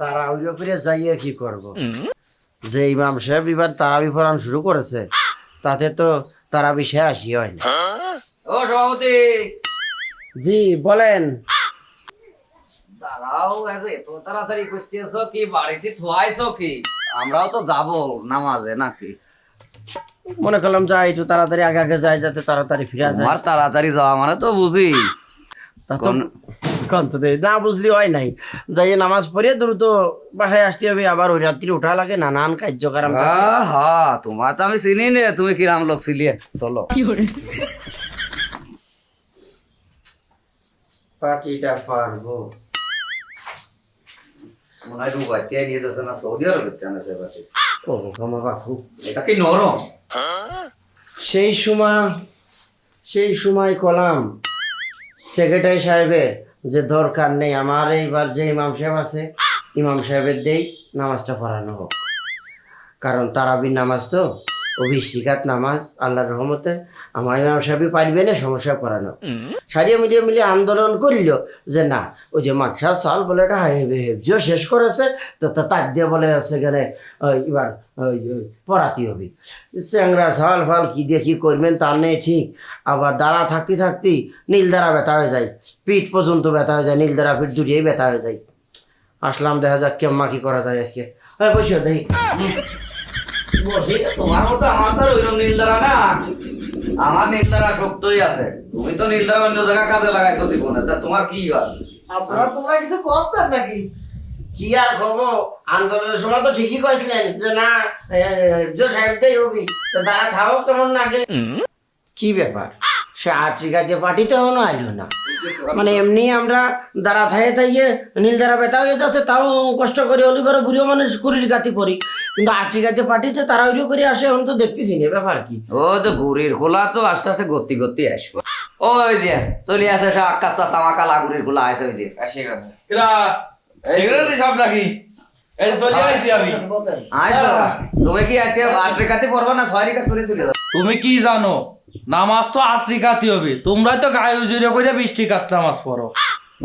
তারা ওই করে যাইয়ে কি করব? যে ইমাম সাহেব এবার তারাবি পড়ান শুরু করেছে তাতে তো তারাবি শেষই হয় না। ও সভাপতি! জি বলেন। দাঁড়াও এত তাড়াতাড়ি করতেছ কি বাড়িতে থুয়াইছো কি? আমরাও তো যাব নামাজে নাকি? মনে করলাম যাই একটু তাড়াতাড়ি আগে আগে যাই যাতে তাড়াতাড়ি ফিরে যায়। তোমার তাড়াতাড়ি যাওয়া মানে তো বুঝি। তা না বুঝলি হয় নাই। যাই নামাজ পড়িয়ে দ্রুত বাসায় আসতে হবে আবার ওই রাত্রি ওঠা লাগে নানান কার্যক্রম হা তোমার তো আমি চিনি নে তুমি কিরাম লোক ছিলিয়ে চলো। পার্টিটা পারব। মনে হয় ডুবাইতে নিয়ে যাচ্ছে না সৌদি আরবে আনেছে বাসে ও ক্ষমা বাপু। এটা কি নরম? সেই সময় সেই সময় কলাম। সেক্রেটারি সাহেবের যে দরকার নেই আমার, এইবার যে ইমাম সাহেব আছে, ইমাম সাহেবের দেই নামাজটা পড়ানো হোক। কারণ তারাবির নামাজ তো অভিষিকাত নামাজ, আল্লাহর রহমতে আমার ইমাম সাহেবই পারবে না সমস্যা পড়ানো সারিয়ে মিলিয়ে মিলিয়ে আন্দোলন করিল যে না, ওই যে মাকসা সাল বলে এটা হেবে হেবজিও শেষ করেছে, তো তাক দিয়ে বলে হচ্ছে গেলে এবার পড়াতে হবে। চ্যাংরা সাল ফাল কি দিয়ে কি করবেন তার নেই ঠিক, আবার দাঁড়া থাকতে থাকতেই নীল দ্বারা ব্যথা হয়ে যায়, পিঠ পর্যন্ত ব্যথা হয়ে যায়, নীল দ্বারা পিঠ দুটিয়েই ব্যথা হয়ে যায়। আসলাম, দেখা যাক কেম্মা কি করা যায় আজকে। হ্যাঁ বসে, দেখি। বসি তোমার মতো আমার তো ওইরকম নীলদারা না। আমার নীলদারা শক্তই আছে। তুমি তো নীলদারা অন্য জায়গায় কাজে লাগাইছো জীবনে তা তোমার কি হয়? আপনারা তোমরা কিছু করছেন নাকি? কি আর খবর আন্দোলনের সময় তো ঠিকই কইছিলেন যে না যে সাহেবটাই হবি। তো তারা থাকো কেমন লাগে। কি ব্যাপার? সে আট্রিকাতে পার্টিতে হনো আইলো না। মানে এমনি আমরা দাঁড়া থাইয়ে থাইয়ে নীল দ্বারা বেতা হয়ে যাচ্ছে তাও কষ্ট করে অলিবার বুড়িও মানুষ কুড়ির গাতি পড়ি কিন্তু আট্রিকাতে তারা ওইরকম করে আসে এখন তো দেখতেছি না ব্যাপার কি? ও তো ঘুরির খোলা তো আস্তে আস্তে গতি গতি আসবে। ওই যে চলে আসে সে আকাশ চামা কালা ঘুরির খোলা আসে ওই যে আসে সব নাকি? আইসো। তুমি কি আজকে আট রেখাতে পড়বা না করে তুলে তুমি কি জানো? নামাজ তো আট রিকাতি হবে। তোমরাই তো গায়ে উজুরে করে বিশ রিকাত নামাজ পড়ো।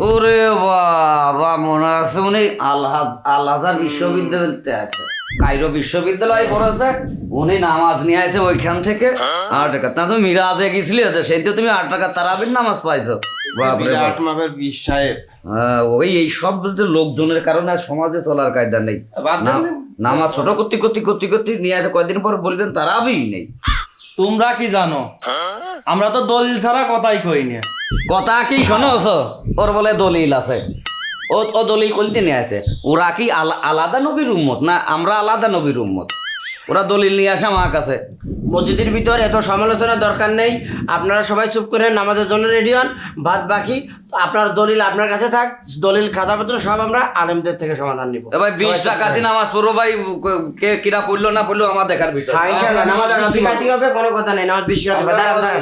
ওরে বাবা মনে আছে উনি আলহাজ আলহাজার বিশ্ববিদ্যালয়তে আছে। কাইরো বিশ্ববিদ্যালয়ে পড়েছে উনি নামাজ নিয়ে আসে ওইখান থেকে আট টাকা না তুমি মিরাজে গেছিলে যে সেই তো তুমি আট টাকা তারাবির নামাজ পাইছো। বিরাট মাপের বিশ সাহেব। হ্যাঁ, ওই এই সব লোকজনের কারণে আর সমাজে চলার কায়দা নেই। নামাজ ছোট করতে করতে করতে করতে নিয়ে আসে কয়েকদিন পর বলবেন তারাবি নেই। তোমরা কি জানো? আমরা তো দলিল ছাড়া কথাই কই না। কথা কি শোনো ওর বলে দলিল আছে। ও ও দলিল কইতে নিয়ে আছে? ওরা কি আলা- আলাদা নবীর উম্মত না আমরা আলাদা নবীর উম্মত? ওরা দলিল নিয়ে আসে আমার কাছে। মসজিদের ভিতর এত সমালোচনার দরকার নেই। আপনারা সবাই চুপ করে নামাজের জন্য রেডি হন বাদ বাকি আপনার দলিল আপনার কাছে থাক দলিল খাতাপত্র সব আমরা আলেমদের থেকে সমাধান নিব। এবার বিশ টাকা দিয়ে নামাজ পড়ব ভাই কে কিরা পড়ল না পড়ল আমার দেখার বিষয়। হ্যাঁ, ইনশাআল্লাহ, নামাজ বিশ কাটি হবে কোনো কথা নেই নামাজ বেশি কাটি হবে দাঁড়ান দাঁড়ান।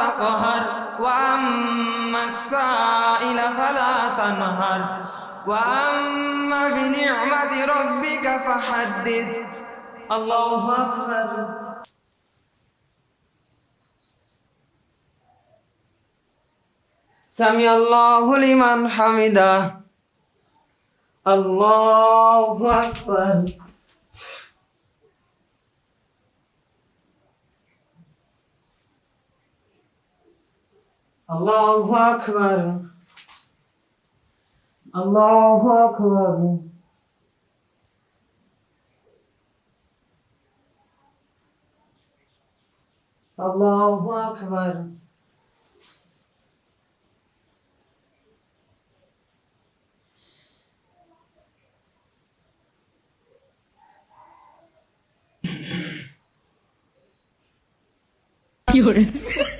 تقهر وأما السائل فلا تنهر. وأما بنعمة ربك فحدث. الله أكبر. سمع الله لمن حمده. الله أكبر. লিমান হামিদা আল্লাহু আকবার আল্লাহু আকবার আল্লাহু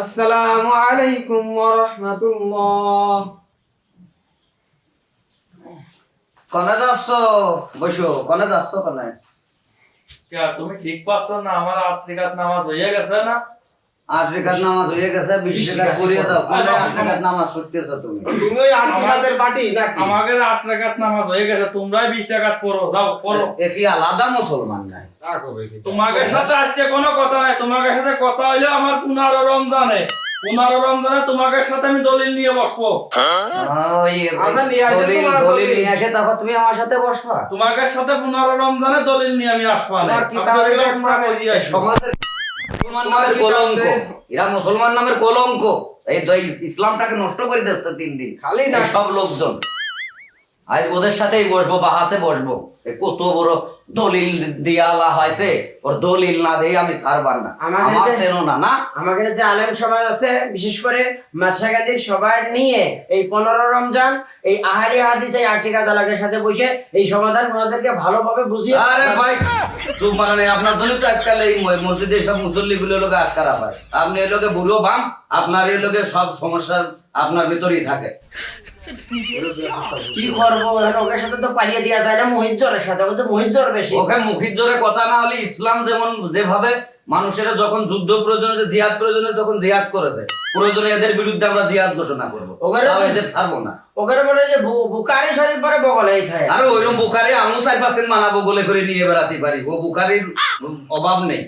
আসসালামু আলাইকুম ওয়া রাহমাতুল্লাহ। কনে যাচ্ছ? বসো কনে যাচ্ছ কনে? তুমি ঠিক পাচ্ছ না? আমার আফ্রিকাত নামাজ হয়ে গেছে না? আফ্রিকার নামাজ হয়ে গেছে বিশ টাকা করিয়ে দাও আফ্রিকার নামাজ পড়তেছো তুমি। তুমি ওই আন্টিকাদের পার্টি নাকি? আমাদের আট নামাজ হয়ে গেছে তোমরাই বিশ টাকাত পড়ো যাও পড়ো। এ কি আলাদা মুসলমান নাই? তোমাদের সাথে আজকে কোনো কথা নাই তোমাদের সাথে কথা হইলে আমার পনেরো রমজানে পনেরো রমজানে তোমাদের সাথে আমি দলিল নিয়ে বসবো। আচ্ছা, নিয়ে আসে দলিল। নিয়ে আসে তারপর তুমি আমার সাথে বসবা? তোমাদের সাথে পনেরো রমজানে দলিল নিয়ে আমি আসব না। সমাজের মুসলমান নামের কলঙ্ক? এরা মুসলমান নামের কলঙ্ক। এই ইসলামটাকে নষ্ট করে দিচ্ছে তিন দিন। খালি না। সব লোকজন। আজ ওদের সাথেই বসবো বাহাসে বসবো। কত বড় দলিল দিয়া আলা হয়েছে। ওর দলিল না দিয়ে আমি ছাড়বার না। আমার যে- চেনো না না? আমাদের যে আলেম সমাজ আছে বিশেষ করে মাসাগালির সবার নিয়ে এই পনেরো রমজান এই আহারি হাদিস এই আর্টিকা দালাকের সাথে বসে এই সমাধান ওনাদেরকে ভালোভাবে বুঝিয়ে আরে ভাই মানে আপনার জন্য তো আজকাল এই মসজিদে সব মুসল্লি গুলো লোকে আশকারা হয়। আপনি এই লোকে বুড়ো বাম আপনার এই লোকে সব সমস্যা আপনার ভিতরেই থাকে। কি করব? ওকে সাথে তো পালিয়ে দেওয়া যায় না মহিজ্জরের সাথে। বলছে মহিজ্জর বেশি। ওকে মুখির জোরে কথা না হলে ইসলাম যেমন যেভাবে মানুষের যখন যুদ্ধ প্রয়োজন হয়েছে জিহাদ প্রয়োজন হয়েছে তখন জিহাদ করেছে প্রয়োজনে এদের বিরুদ্ধে আমরা জিহাদ ঘোষণা করব। এদের ছাড়বো না। ওকে বলে যে বুকারি শরীফ পরে বগলেই থাকে আরে ওইরকম বুখারি আমি চার পাঁচ দিন মানাবো বলে করে নিয়ে বেড়াতে পারি। ও বুখারির অভাব নেই।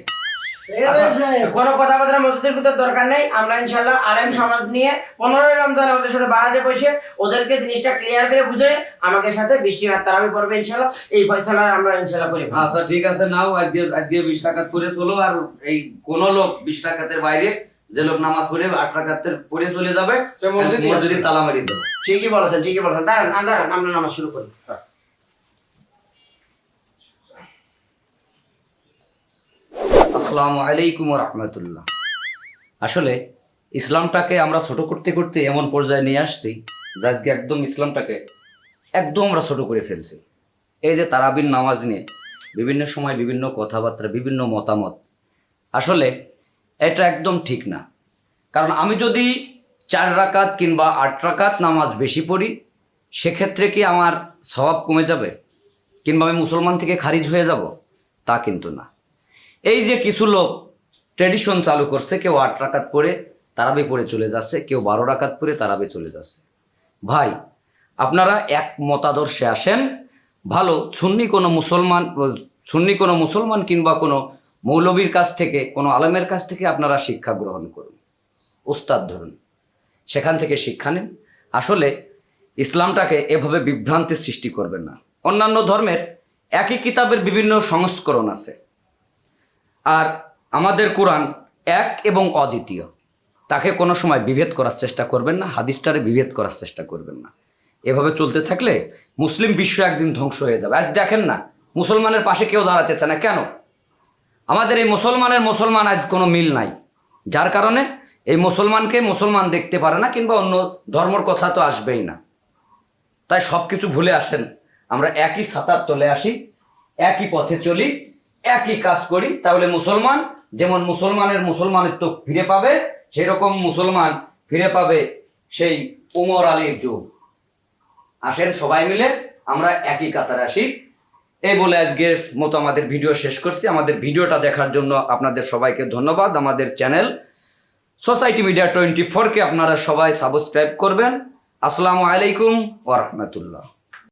কোনো কথাবার্তা মসজিদের ভিতর দরকার নেই। আমরা ইনশাল্লাহ আলেম সমাজ নিয়ে পনেরোই রমজান ওদের সাথে বাহাজে বসে ওদেরকে জিনিসটা ক্লিয়ার করে বুঝে আমাকে সাথে বৃষ্টি রাত তারাবি পড়বে ইনশাল্লাহ এই ফয়সালা আমরা ইনশাল্লাহ করি। আচ্ছা ঠিক আছে। নাও আজকে আজকে বিশ টাকাত করে চলো। আর এই কোন লোক বিশ টাকাতের বাইরে যে লোক নামাজ পড়ে আট টাকাতের পড়ে চলে যাবে মসজিদে তালা মারিয়ে দেবো। ঠিকই বলেছেন ঠিকই বলেছেন। দাঁড়ান দাঁড়ান আমরা নামাজ শুরু করি। আসসালামু আলাইকুম রহমতুল্লাহ। আসলে ইসলামটাকে আমরা ছোট করতে করতে এমন পর্যায়ে নিয়ে আসছি যে আজকে একদম ইসলামটাকে একদম আমরা ছোট করে ফেলছি। এই যে তারাবির নামাজ নিয়ে বিভিন্ন সময় বিভিন্ন কথাবার্তা, বিভিন্ন মতামত। আসলে এটা একদম ঠিক না। কারণ আমি যদি চার রাকাত কিংবা আট রাকাত নামাজ বেশি পড়ি, সেক্ষেত্রে কি আমার স্বভাব কমে যাবে? কিংবা আমি মুসলমান থেকে খারিজ হয়ে যাব? তা কিন্তু না। এই যে কিছু লোক ট্রেডিশন চালু করছে, কেউ আট রাকাত পরে তারাবি পড়ে চলে যাচ্ছে, কেউ বারো রাকাত পরে তারাবি চলে যাচ্ছে। ভাই, আপনারা এক মতাদর্শে আসেন, ভালো, সুন্নি কোনো মুসলমান, সুন্নি কোনো মুসলমান কিংবা কোনো মৌলবীর কাছ থেকে, কোনো আলেমের কাছ থেকে আপনারা শিক্ষা গ্রহণ করুন। উস্তাদ ধরুন, সেখান থেকে শিক্ষা নেন। আসলে ইসলামটাকে এভাবে বিভ্রান্তির সৃষ্টি করবেন না। অন্যান্য ধর্মের একই কিতাবের বিভিন্ন সংস্করণ আছে। আর আমাদের কোরআন এক এবং অদ্বিতীয়। তাকে কোনো সময় বিভেদ করার চেষ্টা করবেন না, হাদিসটারে বিভেদ করার চেষ্টা করবেন না। এভাবে চলতে থাকলে মুসলিম বিশ্ব একদিন ধ্বংস হয়ে যাবে। আজ দেখেন না, মুসলমানের পাশে কেউ দাঁড়াতে চায় না। কেন? আমাদের এই মুসলমানের মুসলমান আজ কোনো মিল নাই। যার কারণে এই মুসলমানকে মুসলমান দেখতে পারে না, কিংবা অন্য ধর্মর কথা তো আসবেই না। তাই সব কিছু ভুলে আসেন। আমরা একই ছাতার তলে আসি, একই পথে চলি একই কাজ করি, তাহলে মুসলমান, যেমন মুসলমানের মুসলমানিত্ব ফিরে পাবে, সেরকম মুসলমান ফিরে পাবে সেই উমর আলীর যুগ। আসেন সবাই মিলে, আমরা একই কাতারে আসি। এই বলে আজকের মতো আমাদের ভিডিও শেষ করছি। আমাদের ভিডিওটা দেখার জন্য আপনাদের সবাইকে ধন্যবাদ। আমাদের চ্যানেল সোসাইটি মিডিয়া টোয়েন্টি ফোরকে আপনারা সবাই সাবস্ক্রাইব করবেন। আসসালামু আলাইকুম ওরহমতুল্লাহ